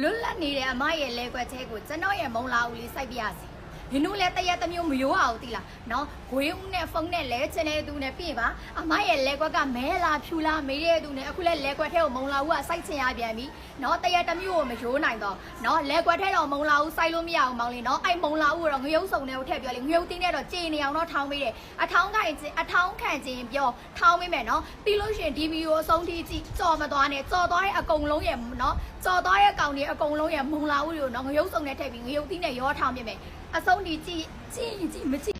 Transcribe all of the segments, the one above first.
လွတ်လပ်နေတဲ့အမရဲ့လဲကွက်သေးကိုကျွန်တော်ရဲ့မုံလာဦးလေးစိုက်ပြရစီ ဒီနုလဲတရက်တစ်မျိုးမရိုးအောင်တိလားနော်ဂွေးဦးနဲ့ဖုန်းနဲ့လဲချင်တဲ့သူနဲ့ပြင်ပါအမရဲ့လဲကွက်ကမဲလာဖြူလာမေးတဲ့သူနဲ့အခုလဲလဲကွက်ထဲကိုမုံလာဦးကစိုက်ချင်ရပြန်ပြီနော်တရက်တစ်မျိုးကိုမရိုးနိုင်တော့နော်လဲကွက်ထဲတော့မုံလာဦးစိုက်လို့မရအောင်မောင်လေးနော်အဲ့မုံလာဦးကိုတော့ငရုတ်စုံနဲ့ကိုထည့်ပြောလေငရုတ်တင်းနဲ့တော့ကြေနေအောင်တော့ထောင်းပေးတယ်အထောင်းခံခြင်းအထောင်းခံခြင်းပြောထောင်းပေးမယ်နော်ပြီးလို့ရှိရင်ဒီဗီဒီယိုအဆုံးထိကြည့်ကြော်မသွားနဲ့ကြော်သွားတဲ့အကုန်လုံးရဲ့နော်ကြော်သွားတဲ့ကောင်တွေအကုန်လုံးရဲ့မုံလာဦးတွေကိုနော်ငရုတ်စုံနဲ့ထည့်ပြီးငရုတ်တင်းနဲ့ရောထောင်းပြမယ်အဆုံးထိကြည့်ကြည့်ကြည့်မကြည့်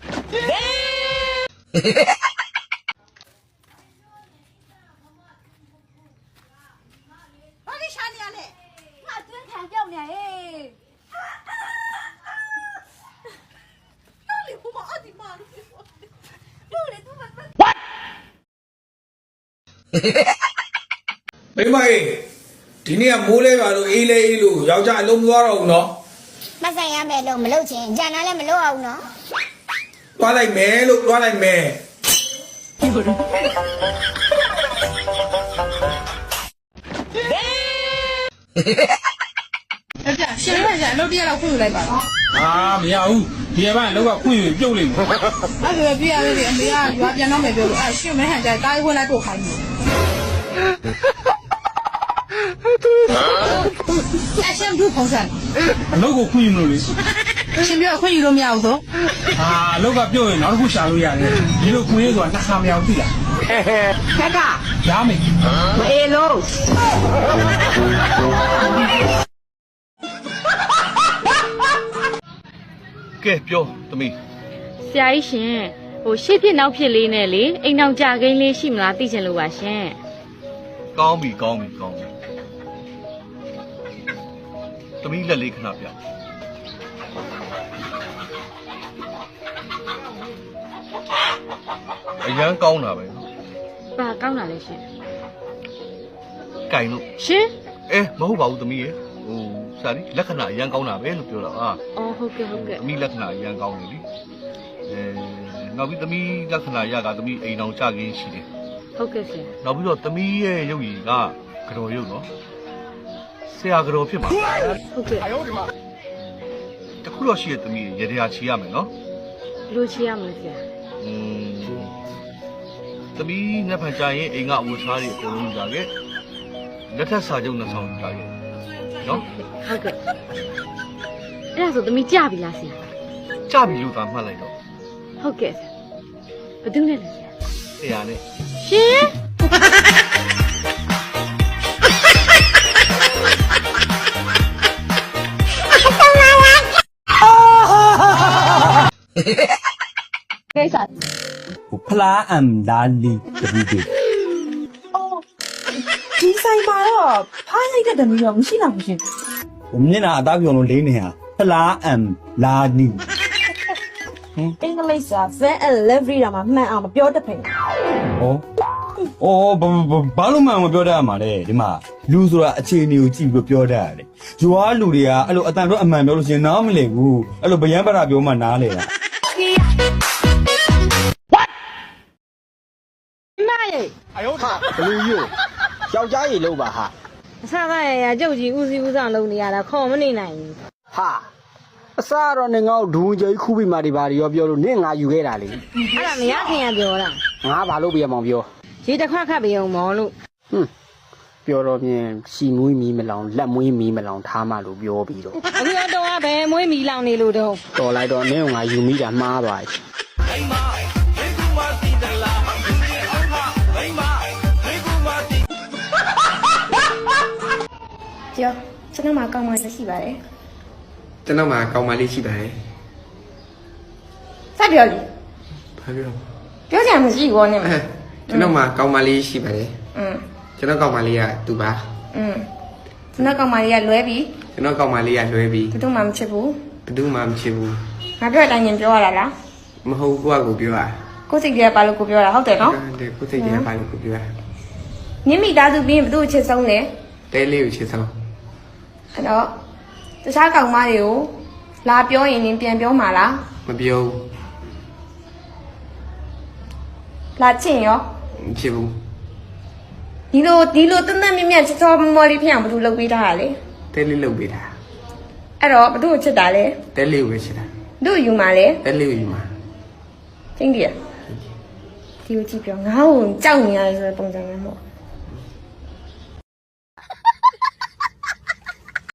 ဘာလို့ရှာနေရလဲငါတွင်းခံပြောက်နေဟေးနော်လေဘုမအဒီမာလို့လို့လေသူမမမိမအေးဒီနေ့ကမိုးလဲပါလို့အေးလဲအေးလို့ယောက်ျားအလုံးမသွားတော့ဘူးနော် မဆိုင်ရမယ်လို့မလုပ်ချင်ဂျန်နာလည်းမလုပ်အောင်နော်သွားလိုက်မယ်လို့သွားလိုက်မယ်အဲ့ဒါရှင်ရရအလုပ်တရတော့ခွင့်ယူလိုက်ပါတော့အာမရဘူးဒီကဘာလောက်ကခွင့်ယူပြုတ်လိမ့်မယ်အဲ့ဒါပြရလေအမေကရွာပြန်တော့မယ်ပြောလို့အဲ့ရှင်မဲဟန်ကြတားဝင်လိုက်ပို့ခိုင်းတယ် အဲ့ရှင်ဘူးဖုံးစံအလုပ်ကိုခွင့်ယူမလို့လေရှင်ပြောခွင့်ယူလို့မရဘူးဆိုအာအလုပ်ကပြုတ်ရင်နောက်တစ်ခုရှာလို့ရတယ်ဒီလိုခွင့်ရဆိုတာနှစ်ခါမရဘူးသိလားခက်ကရမယ်မအေးလို့ကဲပြောသမီးဆရာကြီးရှင်ဟိုရှေ့ဖြစ်နောက်ဖြစ်လေးနဲ့လေအိမ်အောင်ကြကိန်းလေးရှိမလားသိချင်လို့ပါရှင်ကောင်းပြီကောင်းပြီကောင်းပြီ သမီးလက်လေးခဏပြအရန်ကောင်းတာပဲနော်ပါကောင်းတာလေရှင်ကင်လို့ရှင်အဲမဟုတ်ပါဘူးသမီးရေဟိုစာရီလက္ခဏာအရန်ကောင်းတာပဲလို့ပြောတာအာအော်ဟုတ်ကဲ့ဟုတ်ကဲ့သမီးလက္ခဏာအရန်ကောင်းတယ်လीအဲနောက်ပြီးသမီးလက္ခဏာရကသမီးအိမ်အောင်ကြခင်းရှိတယ်ဟုတ်ကဲ့ဆရာနောက်ပြီးတော့သမီးရဲ့ရုပ်ရည်ကကြော်ရုပ်နော် ဆရာကြော်ဖြစ်မှာဟုတ်ကဲ့တခုတော့ရှိရသမီးရေရေရာချီရမယ်နော်ဘယ်လိုချေရမလဲဆရာอืมသမီးနှစ်ဖန်ကြာရင်အိမ်ကအဝတ်စားတွေအကုန်လုံးကြာခဲ့လက်ထက်စာချုပ်နှစ်ဆောင်ကြာခဲ့နော်ဟုတ်ကဲ့အဲ့ဒါဆိုသမီးကြပြီလားဆရာကြပြီလို့သာမှတ်လိုက်တော့ဟုတ်ကဲ့ဆရာဘယ်သူနဲ့လဲဆရာဆရာနဲ့ရှင် ကိစ္စဖလားအမ်ဒါလီတပီဒီဒီဆိုင်မှာတော့ဖားရိုက်တဲ့တမျိုးတော့မရှိလားမရှင်ဟိုမျက်နှာအသားပြောင်းလို့လေးနေဟာဖလားအမ်လာနီအင်္ဂလိပ်စာ van and livery တာမှမှန်အောင်မပြောတတ်ဖင်ဟောအော်ဘာလို့မှမပြောတတ်ရမှာလဲဒီမှာလူဆိုတာအခြေအနေကိုကြည့်ပြီးပြောတတ်ရတယ်။ဂျွာလူတွေကအဲ့လိုအတန်တော့အမှန်ပြောလို့ရှိရင်နားမလည်ဘူး။အဲ့လိုဗျံပရာပြောမှနားလေတာ။ ဘလူးယူယောက်ျားရေလို့ပါဟာအဆကရရကြုတ်ကြီးဦးစီးဦးဆောင်လုပ်နေရတာခေါ်မနေနိုင်ဘူးဟာအစားတော့နေငေါ့ဒူးကြီးခူးပြီးမှဒီပါရီရောပြောလို့နင့်ငါယူခဲ့တာလေအဲ့ဒါမရခင်ကပြောတာငါဘာလို့ပြရမောင်ပြောရေတစ်ခွက်ခတ်ပြီးအောင်မော်လို့ဟွန်းပြောတော့မြင်ရှီမွေးမီမလောင်လက်မွေးမီမလောင်ထားမှလို့ပြောပြီးတော့အခုတော့ကဘယ်မွေးမီလောင်နေလို့တော့တော်လိုက်တော့နင့်ကငါယူမိတာမှားသွားပြီ ပြောကျွန်တော်မှာကောင်းမှလည်းရှိပါတယ် ကျွန်တော်မှာကောင်းမလေးရှိပါတယ် စပြောလေ ။ဘာပြော ပြောချင်မှရှိဘောနဲ့မ အဲကျွန်တော်မှာကောင်းမလေးရှိပါတယ် อืม ။ကျွန်တော်ကောင်းမလေးကသူပါ อืมကျွန်တော်ကောင်းမှလေးကလွဲပြီး ။ကျွန်တော်ကောင်းမလေးကလွဲပြီး ဘယ်သူမှမချစ်ဘူး ဘယ်သူမှမချစ်ဘူး ငါပြောတဲ့အတိုင်းရင်ပြောရတာလား ။မဟုတ်ကိုယ့်အကိုပြောတာ ကိုယ်စိတ်ကြီးကပါလို့ကိုပြောတာဟုတ်တယ်နော် ။တဲ့ကိုယ်စိတ်ကြီးကဘာလို့ကိုပြောတာ ညမိသားစုပြီးရင်ဘယ်သူ့ကိုချစ်ဆုံးလဲ ။တဲလေးကိုချစ်ဆုံး အဲ့တော့တခြားကောင်မတွေကိုလာပြောရင်ရင်ပြန်ပြောမှာလားမပြောဘူးလာချင်ရောမချစ်ဘူးဒီလိုဒီလိုတန်းတန်းမြတ်မြတ်ချစ်ချောမော်လေးဖြစ်အောင်ဘယ်သူလုပ်ပေးထားတာလဲမတဲလေးလုပ်ပေးတာအဲ့တော့ဘသူ့ကိုချစ်တာလဲတဲလေးကိုပဲချစ်တာဘသူ့ကိုယူမှာလဲတဲလေးကိုယူမှာကျင်းတည်းဒီကိုကြည့်ပြောငါ့ကိုကြောက်နေရတယ်ဆိုတဲ့ပုံစံမျိုးမဟုတ်